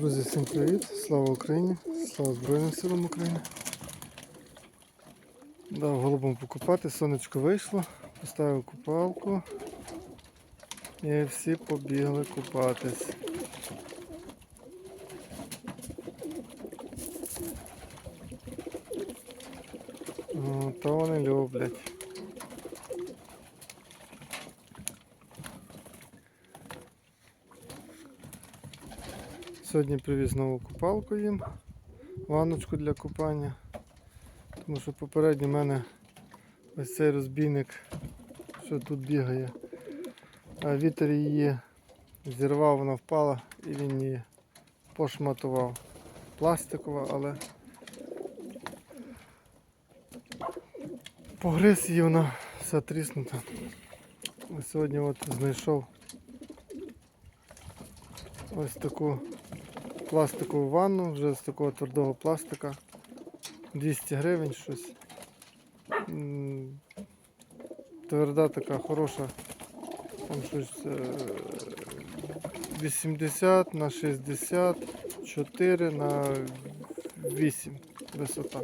Друзі, всім привіт! Слава Україні! Слава Збройним силам України! Дав голубом покупати, сонечко вийшло, поставив купалку і всі побігли купатись. О, то вони люблять. Сьогодні привіз нову купалку їм, ванночку для купання. Тому що попередньо в мене ось цей розбійник, що тут бігає. А вітер її зірвав, вона впала і він її пошматував. Пластикова, але погриз її вона вся тріснута. Сьогодні от знайшов ось таку пластикову ванну, вже з такого твердого пластика. 200 гривень щось. Тверда така хороша. Там щось е, 80 на 64 на 8 висота.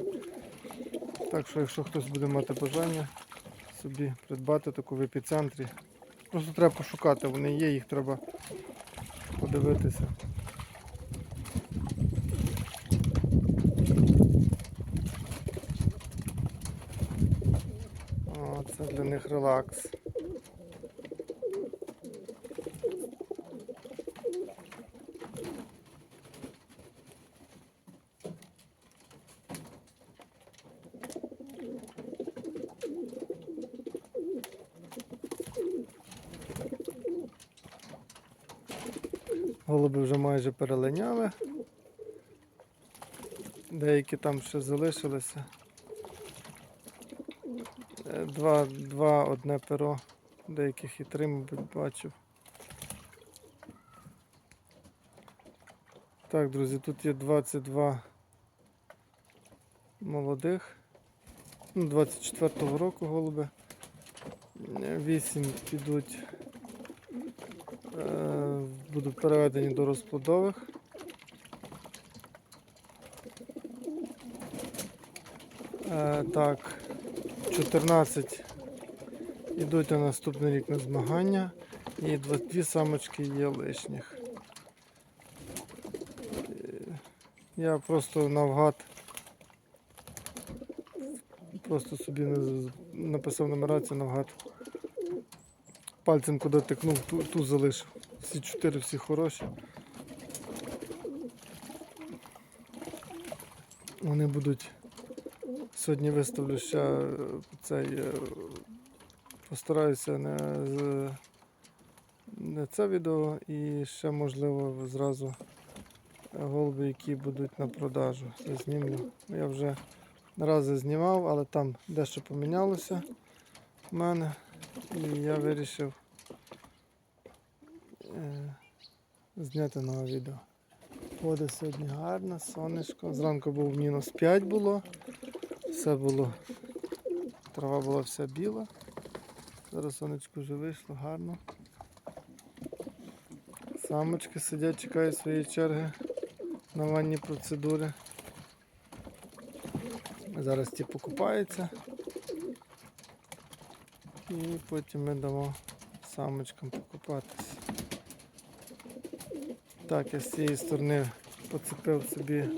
Так що, якщо хтось буде мати бажання собі придбати таку в епіцентрі, просто треба пошукати, вони є, їх треба подивитися. Це для них релакс. Голуби вже майже перелиняли. Деякі там ще залишилися. Е, Два, два одне перо, деяких і три, мабуть, бачив. Так, друзі, тут є 22 молодих. Ну, 24-го року голуби. 8 підуть, е, будуть переведені до розплодових. Е, так, 14 йдуть на наступний рік на змагання і дві самочки є лишніх. Е, Я просто навгад просто собі не написав нумерацію навгад. Пальцем куди тикнув, ту, ту залишив. Всі чотири всі хороші. Вони будуть Сьогодні виставлю ще е, цей. е, Постараюся не, не це відео і ще можливо зразу голуби, які будуть на продажу. Я знімлю. Я вже рази знімав, але там дещо помінялося в мене. І я вирішив е, зняти нове відео. Погода сьогодні гарна, сонечко. Зранку був мінус 5 було. Все було, трава була вся біла. Зараз сонечко вже вийшло гарно. Самочки сидять, чекають своєї черги на ванні процедури. Зараз ті покупаються. І потім ми дамо самочкам покупатися. Так, я з цієї сторони поцепив собі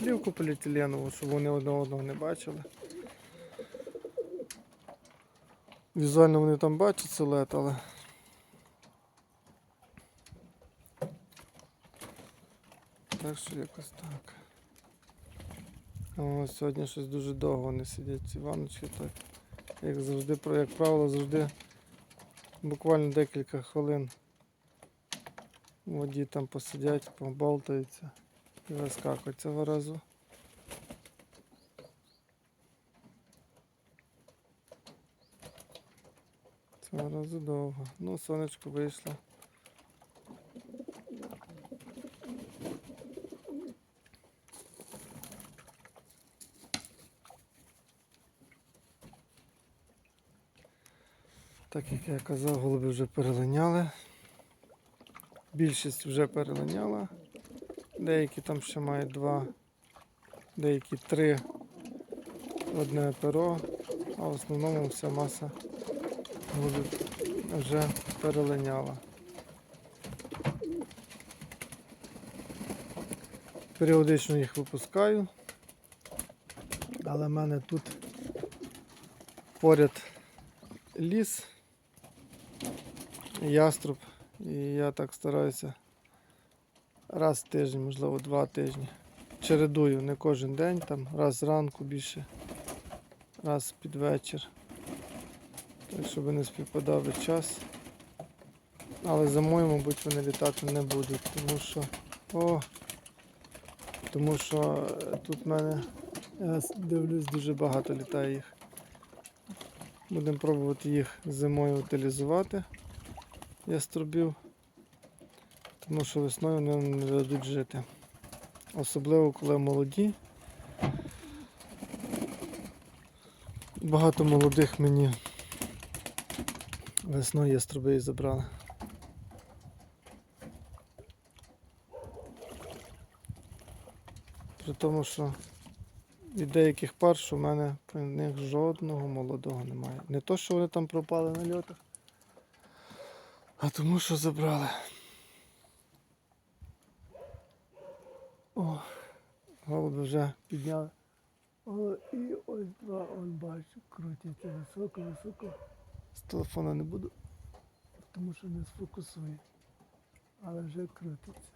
плівку поліетиленову, щоб вони одне одного не бачили. Візуально вони там бачать силует, але. Так що якось так. О, сьогодні щось дуже довго вони сидять ці ванночки, так. Як завжди, як правило, завжди буквально декілька хвилин в воді там посидять, поболтаються і вискакують цього разу. Цього разу довго. Ну, сонечко вийшло. Так як я казав, голуби вже перелиняли. Більшість вже перелиняла. Деякі там ще мають два, деякі три одне перо, а в основному вся маса вже перелиняла. Періодично їх випускаю, але в мене тут поряд ліс, яструб, і я так стараюся раз в тиждень, можливо, два тижні. Чередую не кожен день, там раз зранку більше, раз під вечір. Так, щоб не співпадав весь час. Але зимою, мабуть, вони літати не будуть, тому що. О! Тому що е, тут в мене, я дивлюсь, дуже багато літає їх. Будемо пробувати їх зимою утилізувати яструбів, тому що весною вони не дадуть жити. Особливо коли молоді. Багато молодих мені весною яструби і забрали. При тому, що від деяких пар, що в мене при них жодного молодого немає. Не то, що вони там пропали на льотах, а тому, що забрали. О, голуби вже підняли. О, і ось два, он бачу, крутяться високо, високо. З телефона не буду, тому що не сфокусує. Але вже крутиться.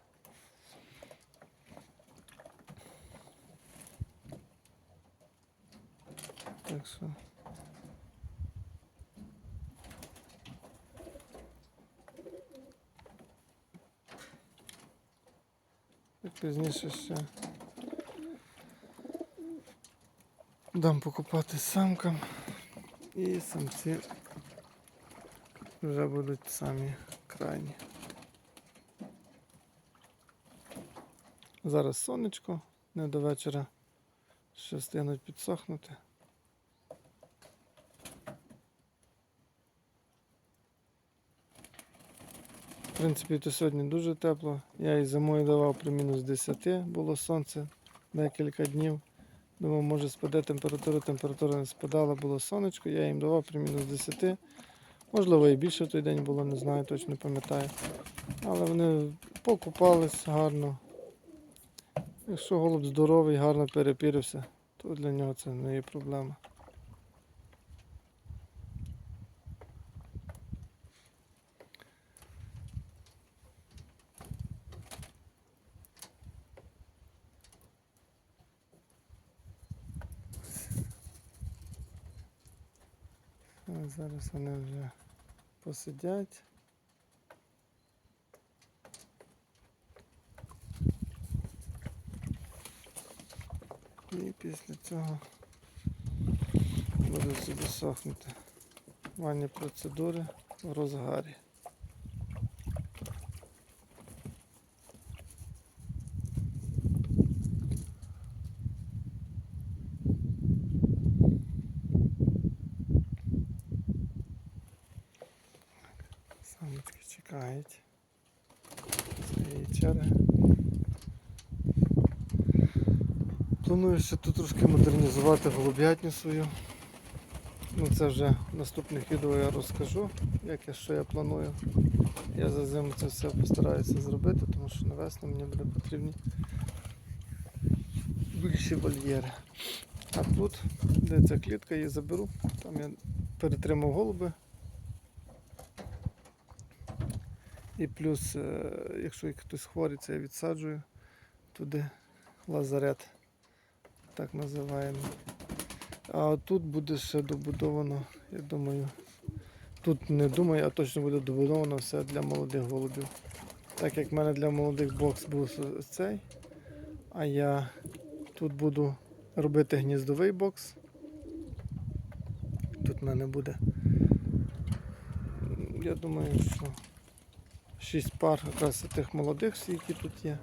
Так що. Пізніше ще дам покупати самкам і самці вже будуть самі крайні. Зараз сонечко, не до вечора ще встигнуть підсохнути. В принципі, то сьогодні дуже тепло. Я і зимою давав при мінус 10, було сонце декілька днів. Думав, може спаде температура, температура не спадала, було сонечко, я їм давав при мінус 10. Можливо, і більше в той день було, не знаю, точно не пам'ятаю. Але вони покупались гарно. Якщо голуб здоровий, гарно перепірився, то для нього це не є проблема. А зараз вони вже посидять. І після цього будуть собі сохнути. Ванні процедури в розгарі. Самочки своєї черги. Планую ще тут трошки модернізувати голуб'ятню свою. Ну це вже в наступних відео я розкажу, як я, що я планую. Я за зиму це все постараюся зробити, тому що на весну мені буде потрібні більші вольєри. А тут, де ця клітка, її заберу. Там я перетримав голуби. І плюс, е, якщо хтось хворий, це я відсаджую туди лазарет, так називаємо. А тут буде ще добудовано, я думаю, тут не думаю, а точно буде добудовано все для молодих голубів. Так як в мене для молодих бокс був цей, а я тут буду робити гніздовий бокс. Тут в мене буде. Я думаю, що шість пар якраз тих молодих, які тут є,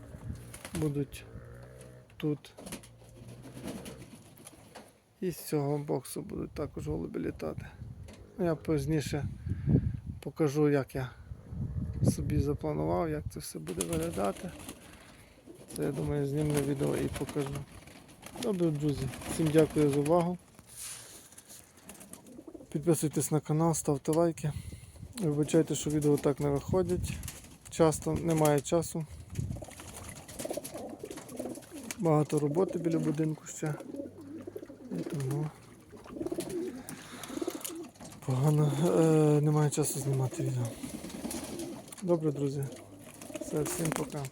будуть тут. І з цього боксу будуть також голуби літати. Ну, Я пізніше покажу, як я собі запланував, як це все буде виглядати. Це я думаю знімлю відео і покажу. Добре, друзі, всім дякую за увагу. Підписуйтесь на канал, ставте лайки. Вибачайте, що відео так не виходять. Часто немає часу. Багато роботи біля будинку ще. І тому погано е, немає часу знімати відео. Добре, друзі. Все, всім пока.